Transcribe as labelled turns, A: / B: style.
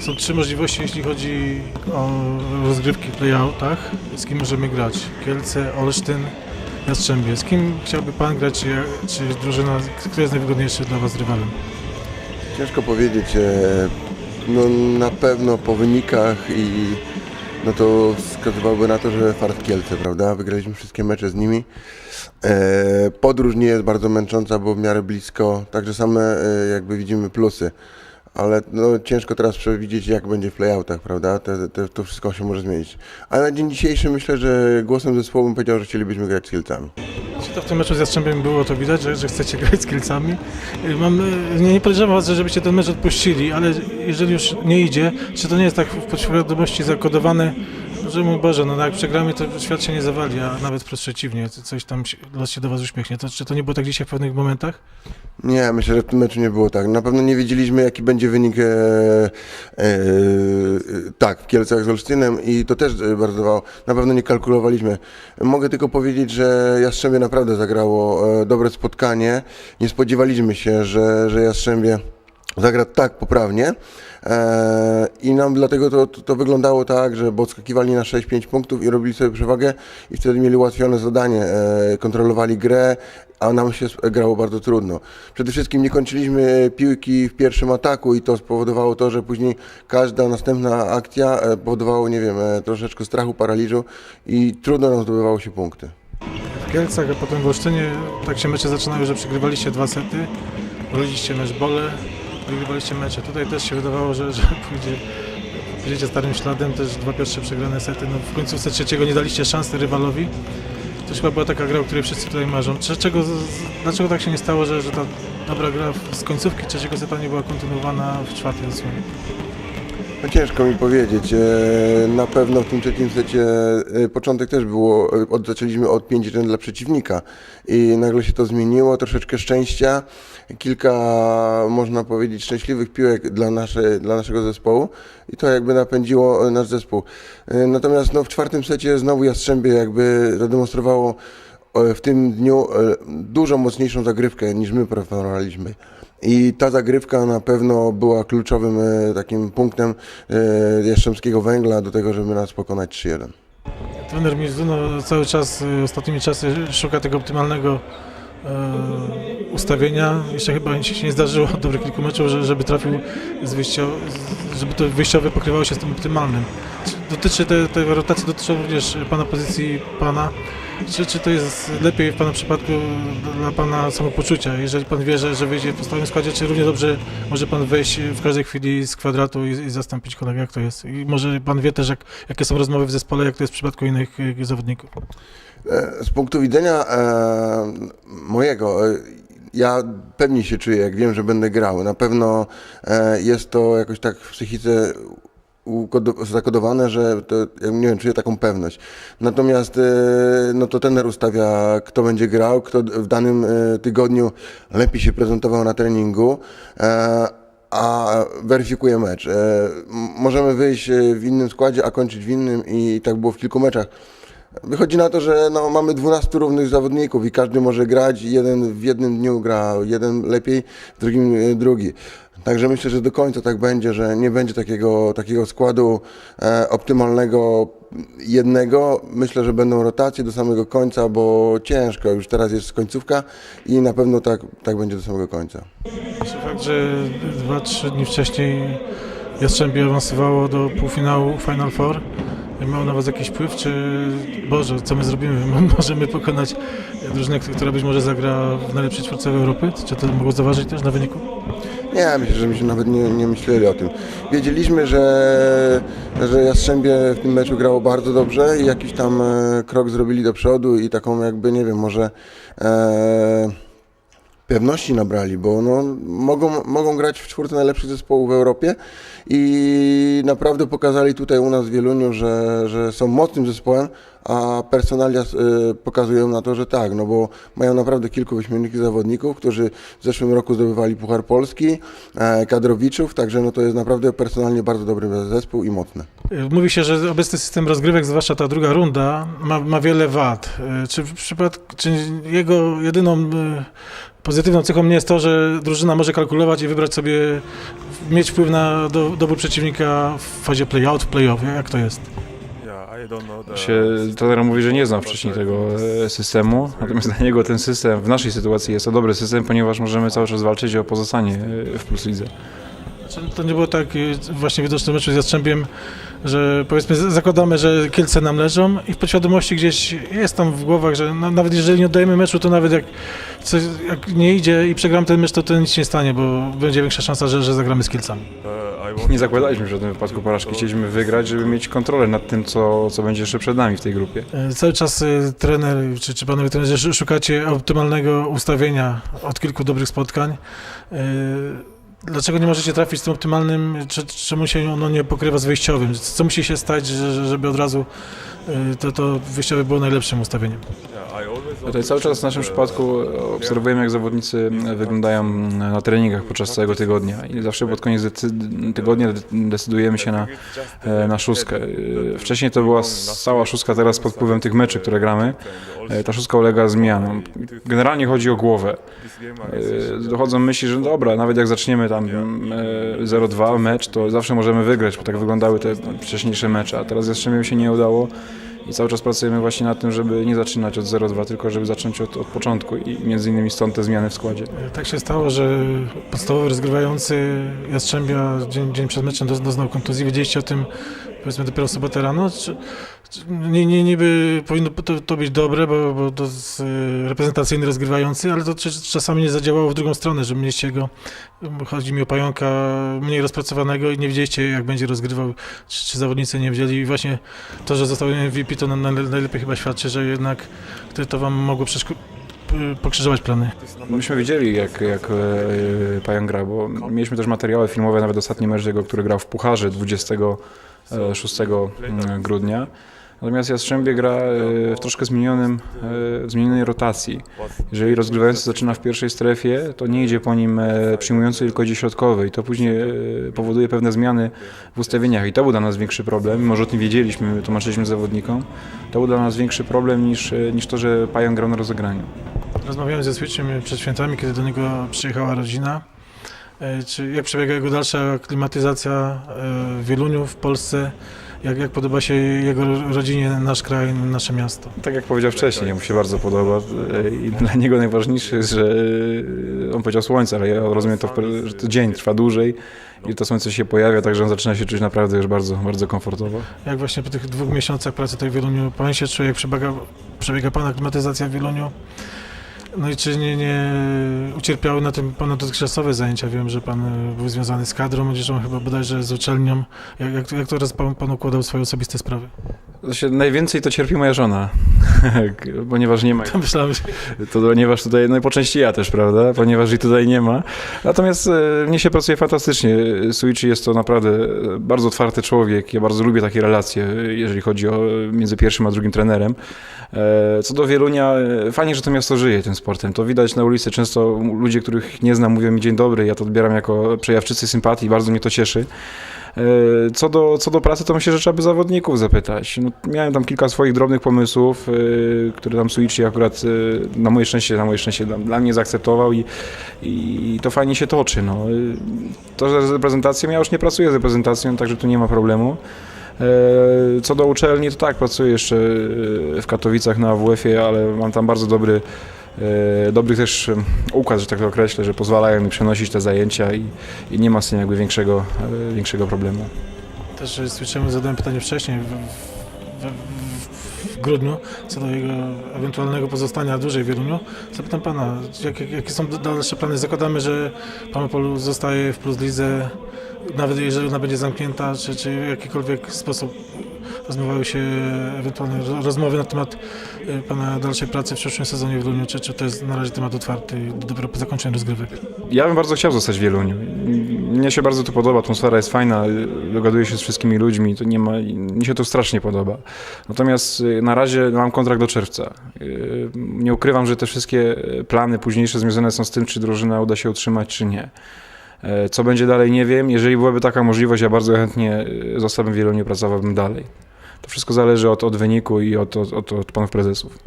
A: są trzy możliwości, jeśli chodzi o rozgrywki w playoutach. Z kim możemy grać? Kielce, Olsztyn, Jastrzębie. Z kim chciałby Pan grać, czy, czy drużyna, kto jest najwygodniejszy dla Was rywalem?
B: Ciężko powiedzieć. e, No, na pewno po wynikach i no to wskazywałoby na to, że Fart Kielce, prawda? Wygraliśmy wszystkie mecze z nimi. E, Podróż nie jest bardzo męcząca, bo w miarę blisko, także same e, jakby widzimy plusy. Ale no, ciężko teraz przewidzieć, jak będzie w playoutach, prawda? Te, te, to wszystko się może zmienić. Ale na dzień dzisiejszy myślę, że głosem zespołu bym powiedział, że chcielibyśmy grać z Kielcami.
A: Czy to w tym meczu z Jastrzębiem było to widać, że, że chcecie grać z Kielcami? Y, Mam, y, nie, nie podejrzewam Was, że żebyście ten mecz odpuścili, ale jeżeli już nie idzie, czy to nie jest tak w podświadomości zakodowane, że mój Boże, no jak przegramy, to świat się nie zawali, a nawet przeciwnie, co- coś tam los się do Was uśmiechnie. To, czy to nie było tak dzisiaj w pewnych momentach?
B: Nie, myślę, że w tym meczu nie było tak. Na pewno nie wiedzieliśmy, jaki będzie wynik e, e, e, tak, w Kielcach z Olsztynem i to też e, bardzo dawało. Na pewno nie kalkulowaliśmy. Mogę tylko powiedzieć, że Jastrzębie naprawdę zagrało e, dobre spotkanie. Nie spodziewaliśmy się, że, że Jastrzębie zagra tak poprawnie. E, I nam dlatego to, to, to wyglądało tak, że bo odskakiwali na 6-5 punktów i robili sobie przewagę i wtedy mieli ułatwione zadanie. E, kontrolowali grę, a nam się grało bardzo trudno. Przede wszystkim nie kończyliśmy piłki w pierwszym ataku i to spowodowało to, że później każda następna akcja e, powodowało, nie wiem, e, troszeczkę strachu, paraliżu i trudno nam zdobywało się punkty.
A: W Kielcach, a potem w Olsztynie tak się mecze zaczynały, że przegrywaliście dwa sety, robiliście mecz bole, wygrywaliście mecze. Tutaj też się wydawało, że, że pójdzie, pójdziecie starym śladem, też dwa pierwsze przegrane sety. No, w końcu set trzeciego nie daliście szansy rywalowi. To chyba była taka gra, o której wszyscy tutaj marzą. Dlaczego, dlaczego tak się nie stało, że, że ta dobra gra z końcówki trzeciego seta nie była kontynuowana w czwartej odsłonie?
B: No ciężko mi powiedzieć. E, Na pewno w tym trzecim secie e, początek też było, e, od, zaczęliśmy od 5-1 dla przeciwnika i nagle się to zmieniło, troszeczkę szczęścia, kilka można powiedzieć szczęśliwych piłek dla, nasze, dla naszego zespołu i to jakby napędziło nasz zespół. Natomiast no, w czwartym secie znowu Jastrzębie jakby zademonstrowało w tym dniu dużo mocniejszą zagrywkę niż my proponowaliśmy. I ta zagrywka na pewno była kluczowym e, takim punktem e, Jastrzębskiego Węgla do tego, żeby nas pokonać 3-1.
A: Trener Mizuno cały czas, y, ostatnimi czasy szuka tego optymalnego e, ustawienia. Jeszcze chyba się nie zdarzyło od dobrych kilku meczów, że, żeby trafił z żeby to wyjściowe pokrywało się z tym optymalnym. Czy Dotyczy te, te rotacji dotyczą również Pana pozycji Pana. Czy, czy to jest lepiej w Pana przypadku dla Pana samopoczucia, jeżeli Pan wie, że, że wyjdzie w podstawowym składzie, czy równie dobrze może Pan wejść w każdej chwili z kwadratu i, i zastąpić kolegę, jak to jest? I może Pan wie też, jak, jakie są rozmowy w zespole, jak to jest w przypadku innych y, zawodników?
B: E, Z punktu widzenia e, mojego, e, ja pewnie się czuję, jak wiem, że będę grał. Na pewno e, jest to jakoś tak w psychice zakodowane, że to, nie wiem, czuję taką pewność. Natomiast e, no to trener ustawia, kto będzie grał, kto w danym e, tygodniu lepiej się prezentował na treningu. E, a weryfikuje mecz. Możemy wyjść w innym składzie, a kończyć w innym i tak było w kilku meczach. Wychodzi na to, że no, mamy 12 równych zawodników i każdy może grać. Jeden w jednym dniu gra, jeden lepiej, drugim drugi. Także myślę, że do końca tak będzie, że nie będzie takiego, takiego składu e, optymalnego jednego. Myślę, że będą rotacje do samego końca, bo ciężko. Już teraz jest końcówka i na pewno tak, tak będzie do samego końca.
A: Fakt, że 2-3 dni wcześniej Jastrzębie awansowało do półfinału Final Four, miał na Was jakiś wpływ, czy Boże, co my zrobimy? Możemy pokonać drużynę, która być może zagra w najlepszej czwórce Europy? Czy to mogło zaważyć też na wyniku?
B: Nie, myślę, że myśmy nawet nie, nie myśleli o tym. Wiedzieliśmy, że, że Jastrzębie w tym meczu grało bardzo dobrze i jakiś tam e, krok zrobili do przodu i taką jakby, nie wiem, może e, pewności nabrali, bo no, mogą, mogą grać w czwórce najlepszych zespołów w Europie i naprawdę pokazali tutaj u nas w Wieluniu, że, że są mocnym zespołem, a personalia e, pokazują na to, że tak, no bo mają naprawdę kilku wyśmienitych zawodników, którzy w zeszłym roku zdobywali Puchar Polski, e, kadrowiczów, także no to jest naprawdę personalnie bardzo dobry zespół i mocny.
A: Mówi się, że obecny system rozgrywek, zwłaszcza ta druga runda, ma, ma wiele wad. E, Czy w przypadku, czy jego jedyną e, pozytywną cechą nie jest to, że drużyna może kalkulować i wybrać sobie mieć wpływ na do, dobór przeciwnika w fazie play-out, play-off? Jak to jest?
C: Się trener mówi, że nie zna wcześniej tego e, systemu, natomiast dla niego ten system w naszej sytuacji jest to dobry system, ponieważ możemy cały czas walczyć o pozostanie e, w Plus Lidze.
A: To nie było tak y, właśnie widoczne w meczu z Jastrzębiem, że powiedzmy zakładamy, że Kielce nam leżą i w podświadomości gdzieś jest tam w głowach, że na, nawet jeżeli nie oddajemy meczu, to nawet jak, coś, jak nie idzie i przegramy ten mecz, to, to nic nie stanie, bo będzie większa szansa, że, że zagramy z Kielcami.
C: Nie zakładaliśmy w żadnym wypadku porażki, chcieliśmy wygrać, żeby mieć kontrolę nad tym, co, co będzie jeszcze przed nami w tej grupie.
A: E, Cały czas y, trener, czy, czy panowie trenerzy sz- szukacie optymalnego ustawienia od kilku dobrych spotkań. E, Dlaczego nie możecie trafić z tym optymalnym, czy, czemu się ono nie pokrywa z wyjściowym? Co musi się stać, że- że- żeby od razu to, to wyjściowe było najlepszym ustawieniem?
C: Tutaj cały czas w naszym przypadku obserwujemy, jak zawodnicy wyglądają na treningach podczas całego tygodnia i zawsze pod koniec tygodnia decydujemy się na, e, na szóstkę. E, Wcześniej to była cała szóstka, teraz pod wpływem tych meczy, które gramy, e, ta szóstka ulega zmianom. Generalnie chodzi o głowę. E, Dochodzą myśli, że dobra, nawet jak zaczniemy tam e, 0-2 mecz, to zawsze możemy wygrać, bo tak wyglądały te wcześniejsze mecze, a teraz jeszcze mi się nie udało. I cały czas pracujemy właśnie nad tym, żeby nie zaczynać od 0-2, tylko żeby zacząć od, od początku i między innymi stąd te zmiany w składzie.
A: E, Tak się stało, że podstawowy rozgrywający Jastrzębia dzień, dzień przed meczem do- doznał kontuzji. Wiedzieliście o tym powiedzmy dopiero w sobotę rano? Czy nie, nie, niby powinno to, to być dobre, bo, bo to jest e, reprezentacyjny rozgrywający, ale to czasami nie zadziałało w drugą stronę, że mieliście go, chodzi mi o pająka mniej rozpracowanego i nie wiedzieliście jak będzie rozgrywał, czy, czy zawodnicy nie wiedzieli i właśnie to, że został MVP to na, na, najlepiej chyba świadczy, że jednak to, wam mogło przeszko- p- pokrzyżować plany.
C: Myśmy wiedzieli, jak, jak e, Pajan gra, bo mieliśmy też materiały filmowe, nawet ostatni mecz jego, który grał w Pucharze 26 mm, grudnia. Natomiast Jastrzębie gra e, w troszkę zmienionym, e, zmienionej rotacji. Jeżeli rozgrywający zaczyna w pierwszej strefie, to nie idzie po nim e, przyjmujący, tylko idzie środkowy i to później powoduje pewne zmiany w ustawieniach i to był dla nas większy problem, mimo że o tym wiedzieliśmy, tłumaczyliśmy zawodnikom, to był dla nas większy problem niż, niż to, że Pajan grał na rozegraniu.
A: Rozmawiałem ze Switchem przed świętami, kiedy do niego przyjechała rodzina. Czy jak przebiega jego dalsza klimatyzacja w Wieluniu, w Polsce? Jak, jak podoba się jego rodzinie nasz kraj, nasze miasto?
C: Tak jak powiedział wcześniej, mu się bardzo podoba i dla niego najważniejsze jest, że on powiedział słońce, ale ja rozumiem to, że to dzień trwa dłużej i to słońce się pojawia, także on zaczyna się czuć naprawdę już bardzo, bardzo komfortowo.
A: Jak właśnie po tych dwóch miesiącach pracy tutaj w Wieluniu, pan się czuje, jak przebiega, przebiega pana klimatyzacja w Wieluniu? No i czy nie, nie ucierpiały na tym pana dotychczasowe zajęcia? Wiem, że pan e, był związany z kadrą młodzieżą, chyba bodajże z uczelnią. Jak, jak, jak to teraz pan, pan układał swoje osobiste sprawy?
C: Znaczy, najwięcej to cierpi moja żona, ponieważ nie ma
A: To myślałem, że
C: To ponieważ tutaj, no i po części ja też, prawda, ponieważ jej tutaj nie ma. Natomiast e, mnie się pracuje fantastycznie. Suichi jest to naprawdę e, bardzo otwarty człowiek. Ja bardzo lubię takie relacje, jeżeli chodzi o między pierwszym a drugim trenerem. E, Co do Wielunia, e, fajnie, że to miasto żyje tym sportem. To widać na ulicy. Często ludzie, których nie znam, mówią mi dzień dobry. Ja to odbieram jako przejawczycy sympatii. Bardzo mnie to cieszy. E, Co do, co do pracy, to myślę, że trzeba by zawodników zapytać. No, miałem tam kilka swoich drobnych pomysłów, e, które tam Suichi akurat e, na moje szczęście, na moje szczęście dla, dla mnie zaakceptował i, i to fajnie się toczy. No. To, że reprezentacją, ja już nie pracuję z reprezentacją, także tu nie ma problemu. Co do uczelni, to tak, pracuję jeszcze w Katowicach na AWF-ie, ale mam tam bardzo dobry, dobry też e, układ, że tak to określę, że pozwalają mi przenosić te zajęcia i, i nie ma z tym jakby większego, e, większego problemu.
A: Też e, słyszałem, zadałem pytanie wcześniej w, w, w, grudniu co do jego ewentualnego pozostania dłużej w Wieluniu. Zapytam pana, jakie, jakie są dalsze plany? Zakładamy, że pan zostaje w Plus Lidze, nawet jeżeli ona będzie zamknięta, czy, czy w jakikolwiek sposób rozmawiały się ewentualne ro- rozmowy na temat e, pana dalszej pracy w przyszłym sezonie w Wieluniu, czy, czy to jest na razie temat otwarty i dopiero po zakończeniu rozgrywek?
C: Ja bym bardzo chciał zostać w Wieluniu. Mnie się bardzo tu podoba, atmosfera jest fajna, dogaduję się z wszystkimi ludźmi, to nie ma, mi się to strasznie podoba. Natomiast y, na razie mam kontrakt do czerwca. Y, Nie ukrywam, że te wszystkie plany późniejsze związane są z tym, czy drużyna uda się utrzymać, czy nie. E, Co będzie dalej, nie wiem. Jeżeli byłaby taka możliwość, ja bardzo chętnie zostałbym w Wieluniu, pracowałbym dalej. To wszystko zależy od, od wyniku i od, od, od, panów prezesów.